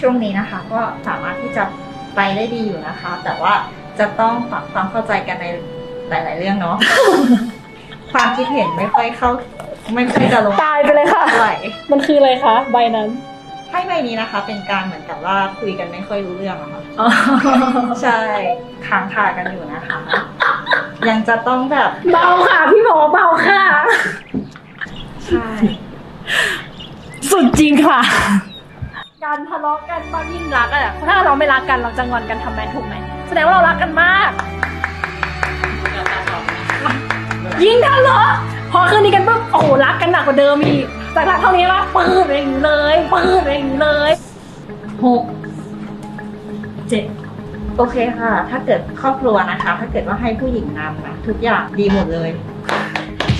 ช่วงนี้นะคะ ก็สามารถที่จะไปได้ดีอยู่นะคะ แต่ว่าจะต้องปรับความเข้าใจกันในหลาย ๆ เรื่องเนาะ ความคิดเห็นไม่ค่อยเข้า ไม่ค่อยจะลงตายไปเลยค่ะเท่าไหร่มันคืออะไรคะ ใบนั้นไพ่ใบนี้นะคะ เป็นการเหมือนกับว่าคุยกันไม่ค่อยรู้เรื่องอะค่ะใช่ค้างคากันอยู่นะคะ ยังจะต้องแบบ เบาค่ะ พี่หมอเบาค่ะ ใช่ สุดจริงค่ะ การทะเลาะกันตอนยิ่งรักอะถ้าเราไม่รักกันเราจะงอนกันทำไมถูกไหมแสดงว่าเรารักกันมาก ยิ่งทะเลาะพอคืนนี้กันปุ๊บโอ้โหรักกันหนักกว่าเดิมอีกจากรักเท่านี้ว่าปืดไปอย่างนี้เลยปืดไปอย่างนี้เลยหกเจ็ดโอเคค่ะ ถ้าเกิดครอบครัวนะคะ ถ้าเกิดว่าให้ผู้หญิงนำนะทุกอย่างดีหมดเลย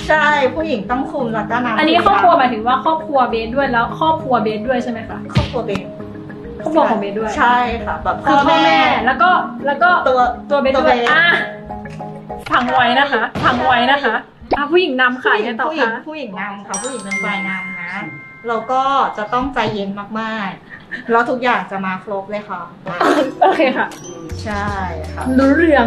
ใช่ผู้หญิงต้องคุมแล้วก็นำอันนี้ทุกครอบครัวหย่างมายถึงว่าครอบครัวเบสด้วยแล้วครอบครัวเบสด้วยใช่ไหมคะครอบครัวเบนครอบครัวของเบสด้วยใช่ค่ะแบบคือพ่อแม่แล้วก็แล้วก็ตัวตัวเบสตัวด้วยเบสอะฟังไว้นะคะฟังไว้นะคะอะผู้หญิงนำค่ะผู้หญิยังงไงต่อผู้หญิงคะผู้หญิงนำค่ะผู้หญิงเป็นฝ่ายนำนะแล้วก็จะต้องใจเย็นมากๆ แล้วทุกอย่างจะมาครบเลยค่ะ โอเคค่ะ ใช่ค่ะรู้เรื่อง